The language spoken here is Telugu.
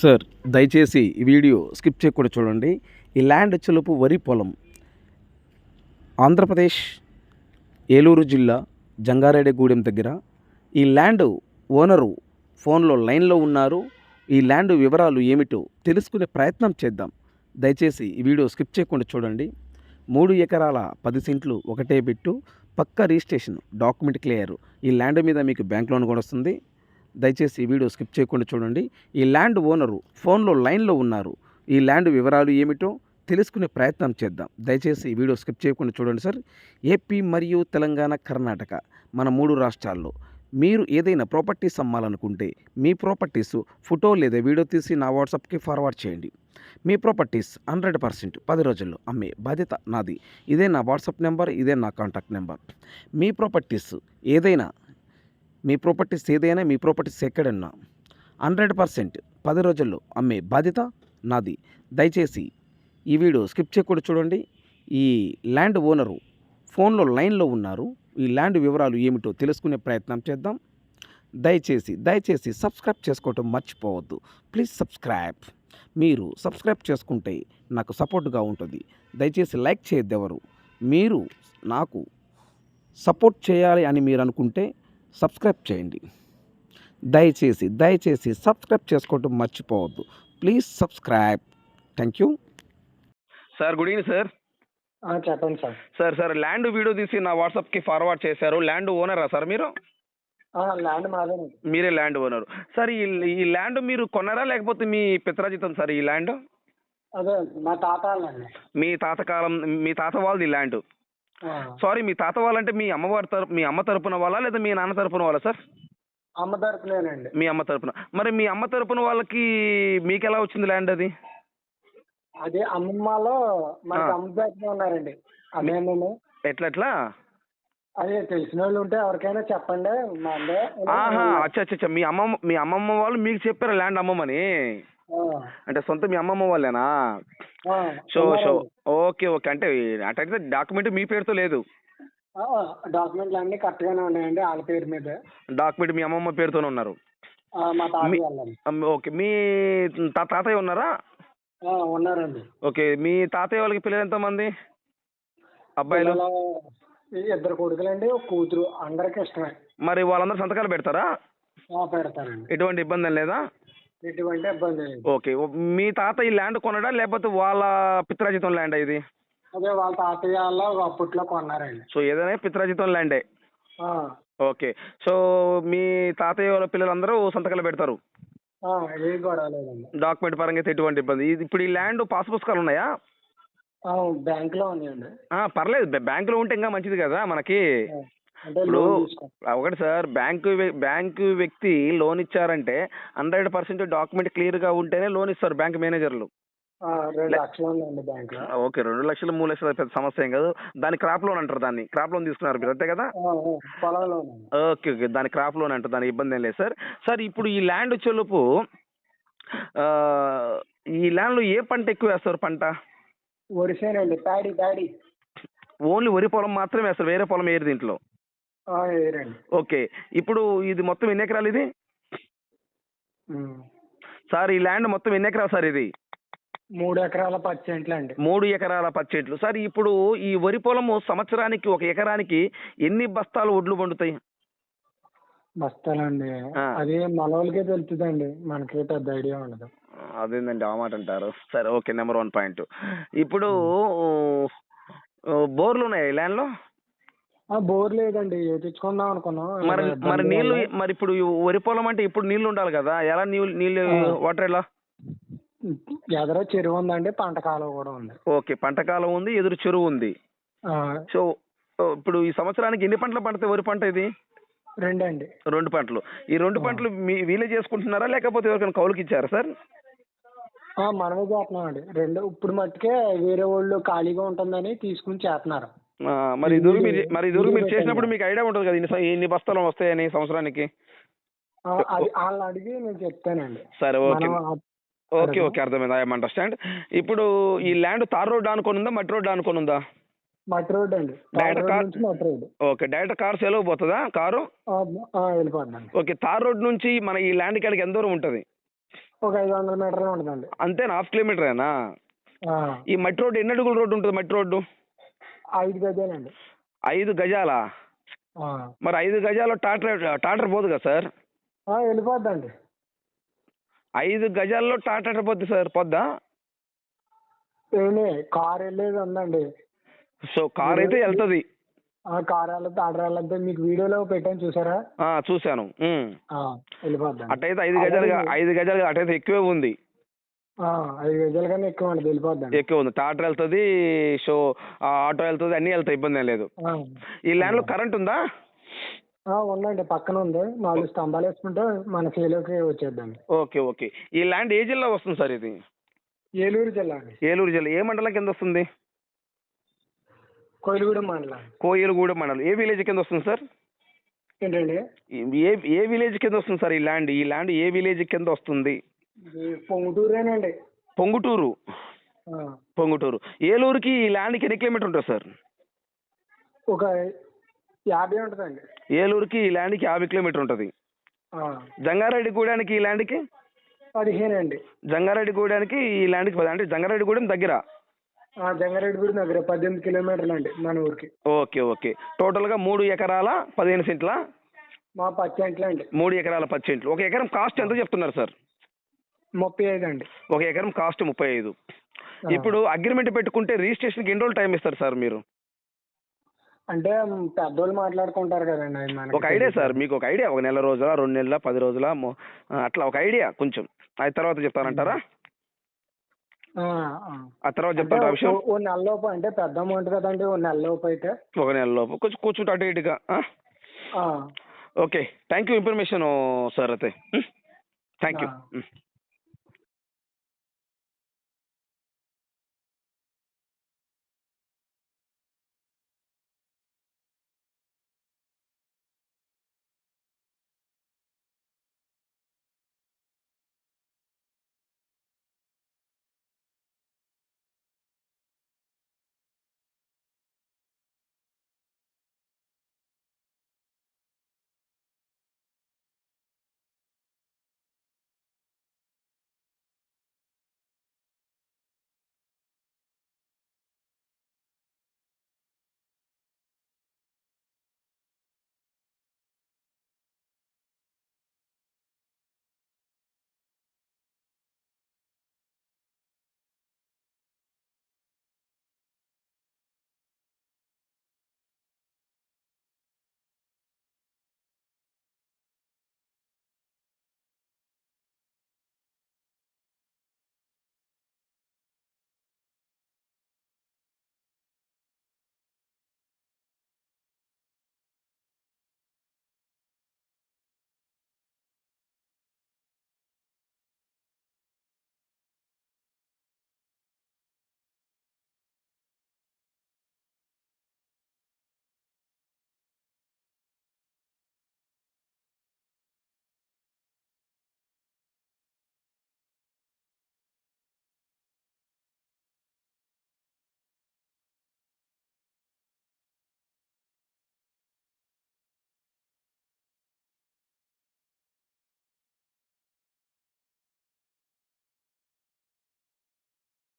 సార్ దయచేసి ఈ వీడియో స్కిప్ చేయకుండా చూడండి. ఈ ల్యాండ్ చెలుపు వరి పొలం. ఆంధ్రప్రదేశ్ ఏలూరు జిల్లా జంగారెడ్డిగూడెం దగ్గర ఈ ల్యాండ్ ఓనరు ఫోన్లో లైన్లో ఉన్నారు. ఈ ల్యాండ్ వివరాలు ఏమిటో తెలుసుకునే ప్రయత్నం చేద్దాం. దయచేసి ఈ వీడియో స్కిప్ చేయకుండా చూడండి. మూడు ఎకరాల పది సెంట్లు ఒకటే బిట్టు పక్క రిజిస్ట్రేషన్ డాక్యుమెంట్ క్లియర్. ఈ ల్యాండ్ మీద మీకు బ్యాంక్ లోన్ కూడా వస్తుంది. దయచేసి ఈ వీడియో స్కిప్ చేయకుండా చూడండి. ఈ ల్యాండ్ ఓనరు ఫోన్లో లైన్లో ఉన్నారు. ఈ ల్యాండ్ వివరాలు ఏమిటో తెలుసుకునే ప్రయత్నం చేద్దాం. దయచేసి ఈ వీడియో స్కిప్ చేయకుండా చూడండి సార్. ఏపీ మరియు తెలంగాణ కర్ణాటక మన మూడు రాష్ట్రాల్లో మీరు ఏదైనా ప్రాపర్టీస్ అమ్మాలనుకుంటే మీ ప్రాపర్టీస్ ఫోటో లేదా వీడియో తీసి నా వాట్సాప్కి ఫార్వర్డ్ చేయండి. మీ ప్రాపర్టీస్ హండ్రెడ్ పర్సెంట్ పది రోజుల్లో అమ్మే బాధ్యత నాది. ఇదే నా వాట్సాప్ నెంబర్ ఇదే నా కాంటాక్ట్ నెంబర్. మీ ప్రాపర్టీస్ ఏదైనా మీ ప్రాపర్టీస్ ఏదైనా మీ ప్రాపర్టీస్ ఎక్కడన్నా హండ్రెడ్ పర్సెంట్ పది రోజుల్లో అమ్మే బాధ్యత నాది. దయచేసి ఈ వీడియో స్కిప్ చేయకుండా చూడండి. ఈ ల్యాండ్ ఓనరు ఫోన్లో లైన్లో ఉన్నారు. ఈ ల్యాండ్ వివరాలు ఏమిటో తెలుసుకునే ప్రయత్నం చేద్దాం. దయచేసి దయచేసి సబ్స్క్రైబ్ చేసుకోవటం మర్చిపోవద్దు. Please subscribe. మీరు సబ్స్క్రైబ్ చేసుకుంటే నాకు సపోర్ట్గా ఉంటుంది. దయచేసి లైక్ చేయొద్దు ఎవరు మీరు నాకు సపోర్ట్ చేయాలి అని మీరు అనుకుంటే సబ్స్క్రైబ్ చేయండి. దయచేసి దయచేసి సబ్స్క్రైబ్ చేసుకోవటం మర్చిపోవద్దు. Please subscribe. Thank you. Sir good evening sir. చెప్పండి sir. Sir sir land video తీసి నా వాట్సాప్కి ఫార్వర్డ్ చేశారు. ల్యాండ్ ఓనరా సార్ మీరు? ఆ, ల్యాండ్ మాదేనండి మీరే ల్యాండ్ ఓనర్. సార్ ఈ ఈ ల్యాండ్ మీరు కొన్నారా లేకపోతే మీ పిత్రాజితం సార్ ఈ ల్యాండ్? అదే మా తాత మీ తాత కాలం మీ తాత వాళ్ళది ఈ ల్యాండ్. సారీ మీ తాత వాళ్ళంటే మీ అమ్మవారి తరపు మీ అమ్మ తరపున వాళ్ళా లేదా మీ నాన్న తరపున వాళ్ళా సార్? అమ్మ తరపునేనండి. మీ అమ్మ తరపున. మరి మీ అమ్మ తరపున వాళ్ళకి మీకు ఎలా వచ్చింది ల్యాండ్ అది? అదే అమ్మమ్మలో మనకి. అమ్మ ఉన్నారండి. అదేనండి ఎట్లా ఎట్లా? అదే తెలిసిన వాళ్ళు ఉంటే ఎవరికైనా చెప్పండి మా అచ్చా అచ్చా. మీ అమ్మమ్మ మీ అమ్మమ్మ వాళ్ళు మీకు చెప్పారు ల్యాండ్ అమ్మమ్మని? అంటే సొంత మీ అమ్మమ్మ వాళ్ళేనా? Show show. Okay okay. అంటే అటైతే డాక్యుమెంట్ మీ పేరుతో లేదు. డాక్యుమెంట్లు అన్నీ కరెక్ట్గానే ఉన్నాయండి వాళ్ళ పేరు మీద. డాక్యుమెంట్ మీ అమ్మమ్మ పేరుతోనే ఉన్నారు. మా వాళ్ళండి ఓకే. మీ తా- తాతయ్య ఉన్నారా? ఆ, ఉన్నారండి. ఓకే. మీ తాతయ్య వాళ్ళకి పిల్లలు ఎంతమంది? అబ్బాయిలు? పిల్లలు ఇద్దరు కొడుకులండి ఒక కూతురు. అందరికి ఇష్టమే. మరి వాళ్ళందరూ సంతకాలు పెడతారా? ఆ, ఎటువంటి ఇబ్బంది ఏం లేదా? ఎటువంటి ఇబ్బంది లేదు. ఓకే. మీ తాత ఈ ల్యాండ్ కొనడా? లేకపోతే వాళ్ళ పిత్రాజితం ల్యాండ్ ఇది? అదే వాళ్ళ తాతయ్య వాళ్ళ అప్పట్లో కొన్నారండి. సో ఏదైనా పిత్రాజితం ల్యాండే? ఆ, ఓకే. సో మీ తాతయ్య వాళ్ళ పిల్లలందరూ సంతకాలు పెడతారు? ఆ, ఏం గొడవ లేదండి. డాక్యుమెంట్ పరంగా అయితే ఎటువంటి ఇబ్బంది? ఇది ఇప్పుడు ఈ ల్యాండ్ పాస్ పుస్తకాలు ఉన్నాయా? ఆ, బ్యాంకులో ఉన్నాయండి. ఆ, పర్లేదు. బ్యా- బ్యాంకులో ఉంటే ఇంకా మంచిది కదా మనకి. ఆ, ఇప్పుడు ఒకటి సార్ బ్యాంకు బ్యాంకు వ్యక్తి లోన్ ఇచ్చారంటే హండ్రెడ్ పర్సెంట్ డాక్యుమెంట్ క్లియర్గా ఉంటేనే లోన్ ఇస్తారు బ్యాంక్ మేనేజర్లు. ఓకే రెండు లక్షలు మూడు లక్షలు పెద్ద సమస్య ఏం కాదు. దాని క్రాప్ లోన్ అంటారు దాన్ని. క్రాప్ లోన్ తీసుకున్నారు మీరు అంతే కదా? ఓకే ఓకే దాని క్రాప్ లోన్ అంటారు దాని ఇబ్బంది ఏం లేదు సార్. సార్ ఇప్పుడు ఈ ల్యాండ్ చెలుపు ఈ ల్యాండ్లో ఏ పంట ఎక్కువ వేస్తారు పంట? వరిసేనండి ప్యాడీ ప్యాడీ. ఓన్లీ వరి పొలం మాత్రమే వేస్తారు వేరే పొలం ఏరు దీంట్లో. ఓకే. ఇప్పుడు ఇది మొత్తం ఎన్ని ఎకరాలు ఇది. సార్ ఈ ల్యాండ్ మొత్తం ఎన్ని ఎకరాలు సార్ ఇది? మూడు ఎకరాల పది సెంట్లు అండి. మూడు ఎకరాల పచ్చెట్లు సార్ ఇప్పుడు ఈ వరి పొలము సంవత్సరానికి ఒక ఎకరానికి ఎన్ని బస్తాలు ఒడ్లు పండుతాయి? బస్తాలండి. అది మనోళ్ళకే తెలుస్తుందండి. మనకి పెద్ద ఐడియా ఉండదు. అదేందండి ఆ మాట అంటారు. సరే ఓకే నెంబర్ వన్ పాయింట్. ఇప్పుడు బోర్లు ఉన్నాయి ల్యాండ్లో? బోర్ లేదండి. వేయించుకుందాం అనుకున్నాం. మరి ఇబ్బంది మరి వల్ల. నీళ్ళు మరి ఇప్పుడు ఈ వరి పొలం అంటే ఇప్పుడు నీళ్ళు ఉండాలి కదా? ఎలా నీళ్ళు నీళ్ళు ఆ. వాటర్ ఎలా? ఎదరో చెరువు ఉందండి పంట కాలువ కూడా ఉంది. ఓకే పంట కాలం ఉంది ఎదురు చెరువు ఉంది. ఆ, సో ఓ, ఇప్పుడు ఈ సంవత్సరానికి ఎన్ని పంటలు పండుతాయి వరి పంట ఇది? రెండండి. రెండు పంటలు. ఈ రెండు. పంటలు మీ వీలే చేసుకుంటున్నారా? లేకపోతే ఎవరికైనా కౌలుకి ఇచ్చారా సార్? ఆ, మనమే చేస్తున్నామండి. రెండు ఇప్పుడు మట్టుకే వేరే వాళ్ళు ఖాళీగా ఉంటుందని తీసుకుని చేస్తున్నారు. మరి మీరు ఇది- మరి ఇదివరకు ఇది మీరు. చేసినప్పుడు మీకు ఐడియా ఉంటుంది కదా ఇన్ని బస్తాలు వస్తాయని సంవత్సరానికి? వాళ్ళని అడిగి నేను చెప్తానండి. సరే ఓకే. ఓకే? ఓకే అర్థమైంది. I'm understand. ఇప్పుడు ఈ ల్యాండ్ తార్ రోడ్ అనుకుని ఉందా మట్టి రోడ్ అనుకుని ఉందా? మట్టి రోడ్ అండి. Direct road car road. Okay direct car సేలో పోతుందా కారు? ఓకే తార్ రోడ్ నుంచి మన ఈ ల్యాండ్ కాడికి ఎంత దూరం ఉంటుంది? ఒక ఐదు వందల మీటర్లు ఉంటుందండి. అంతేనా హాఫ్ కిలోమీటరేనా? ఆ, ఈ మట్టి రోడ్డు ఎన్ని అడుగుల రోడ్డు ఉంటుంది మట్టి రోడ్డు? ఐదు గజాలండి. ఐదు గజాలా? మరి ఐదు గజాలు టాటర్ టాటర్ పోదు కదా సార్? ఆ, వెళ్ళిపోద్దండి. ఐదు గజాల్లో టాటర్ పోద్ది సార్? పొద్దా? ఏమి కార్ వెళ్ళేది ఉందండి. సో కార్ అయితే వెళ్తుంది. కార్ వెళ్ళదు ఆర్డర్ వెళ్ళద్దు మీకు వీడియోలో పెట్టాను చూసారా? చూశాను. అటైతే ఐదు గజాలుగా ఐదు గజాలుగా అటైతే ఎక్కువే ఉంది. ఐదు గజాల కన్నా ఎక్కువ అండి వెళ్ళిపోద్దండి. ఎక్కువ ఉంది. టాటర్ వెళ్తుంది షో ఆటో వెళ్తుంది అన్నీ వెళ్తాయి ఇబ్బంది ఏం లేదు. ఆ, ఈ ల్యాండ్లో కరెంట్ ఉందా? ఆ, ఉందండి పక్కన ఉంది. నాలుగు స్తంభాలు వేసుకుంటే మన చేలోకి వచ్చేద్దండి. Okay okay. ఈ ల్యాండ్ ఏ జిల్లా వస్తుంది సార్ ఇది? ఏలూరు జిల్లా అండి. ఏలూరు జిల్లా. ఏ మండలం కింద వస్తుంది? కోయిలగూడెం మండలం. కోయిలగూడెం మండలం. ఏ విలేజ్ కింద వస్తుంది సార్? ఏంటండి? ఏ ఏ విలేజ్ కింద వస్తుంది సార్ ఈ ల్యాండ్? ఈ ల్యాండ్ ఏ విలేజ్ కింద వస్తుంది? పొంగుటూరేనండి. పొంగుటూరు. పొంగుటూరు. ఏలూరుకి ఈ ల్యాండ్కి ఎన్ని కిలోమీటర్ ఉంటుంది సార్? ఒక యాభై ఉంటుందండి. ఏలూరుకి ఈ ల్యాండ్కి యాభై కిలోమీటర్ ఉంటుంది. ఆ, జంగారెడ్డిగూడానికి ఈ ల్యాండ్కి? పదిహేను అండి జంగారెడ్డిగూడానికి ఈ ల్యాండ్కి పది అంటే జంగారెడ్డిగూడెం దగ్గర? ఆ, జంగారెడ్డిగూడెం దగ్గర పద్దెనిమిది కిలోమీటర్లు అండి మన ఊరికి. Okay okay. టోటల్గా మూడు ఎకరాల పదిహేను సెంట్ల? మా పచ్చెంట్లు అండి మూడు ఎకరాల సెంట్లు ఒక ఎకరం కాస్ట్ ఎంత చెప్తున్నారు సార్? ముప్పై ఐదు అండి. ఒక ఎకరం కాస్ట్ ముప్పై ఐదు. ఆ. ఇప్పుడు అగ్రిమెంట్ పెట్టుకుంటే రిజిస్ట్రేషన్కి ఎన్ని రోజులు టైం ఇస్తారు సార్ మీరు? అంటే పెద్దోళ్ళు మాట్లాడుకుంటారు కదండి. ఒక ఐడియా సార్ మీకు ఒక ఐడియా. ఒక నెల రోజుల రెండు నెలల పది రోజుల ఆ, అట్లా ఒక ఐడియా కొంచెం. అది తర్వాత చెప్తానంటారా? ఆ, ఆ. ఆ తర్వాత చెప్తాను ఆ విషయం? ఓ- ఓ నెల లోపు అంటే పెద్ద అమౌంట్ కదండి ఓ నెల లోపు అయితే. ఒక నెల లోపు. కొంచెం కూర్చుంటే అటు ఇటుగా ఆ? ఆ, okay. Thank you information sir అయితే. థ్యాంక్ యూ ఆ.